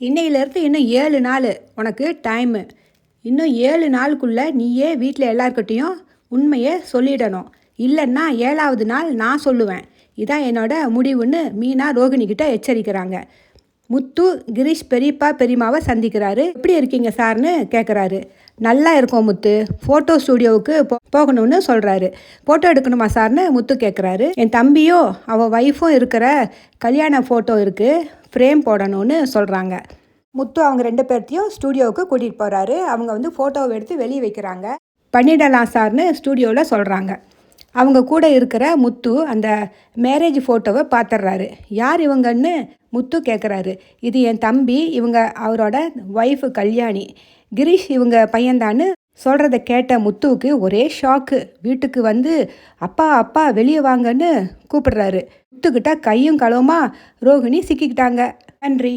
இன்னையிலேருந்து இன்னும் ஏழு நாள் உனக்கு டைமு இன்னும் ஏழு நாளுக்குள்ளே நீயே வீட்டில் எல்லாருக்கிட்டேயும் உண்மையை சொல்லிடணும். இல்லைன்னா ஏழாவது நாள் நான் சொல்லுவேன். இதான் என்னோட முடிவுன்னு மீனா ரோகிணிக்கிட்ட எச்சரிக்கிறாங்க. முத்து கிரீஷ் பெரியப்பா பெரியம்மாவை சந்திக்கிறாரு. எப்படி இருக்கீங்க சார்னு கேட்குறாரு நல்லா இருக்கும் முத்து. ஃபோட்டோ ஸ்டூடியோவுக்கு போகணும்னு சொல்கிறாரு ஃபோட்டோ எடுக்கணுமா சார்னு முத்து கேட்குறாரு என் தம்பியோ அவள் ஒய்ஃபும் இருக்கிற கல்யாண ஃபோட்டோ இருக்குது ஃப்ரேம் போடணும்னு சொல்கிறாங்க முத்து அவங்க ரெண்டு பேர்த்தையும் ஸ்டூடியோவுக்கு கூட்டிகிட்டு போகிறாரு அவங்க வந்து ஃபோட்டோவை எடுத்து வெளியே வைக்கிறாங்க. பண்ணிடலாம் சார்னு ஸ்டூடியோவில் சொல்கிறாங்க அவங்க கூட இருக்கிற முத்து அந்த மேரேஜ் ஃபோட்டோவை பார்த்துட்றாரு யார் இவங்கன்னு முத்து கேட்குறாரு இது என் தம்பி இவங்க அவரோட ஒய்ஃபு கல்யாணி. கிரீஷ் இவங்க பையன்தான்னு சொல்கிறத கேட்ட முத்துவுக்கு ஒரே ஷாக்கு வீட்டுக்கு வந்து அப்பா அப்பா வெளியே வாங்கன்னு கூப்பிடுறாரு. முத்துக்கிட்ட கையும் களவுமா ரோகிணி சிக்கிக்கிட்டாங்க. நன்றி.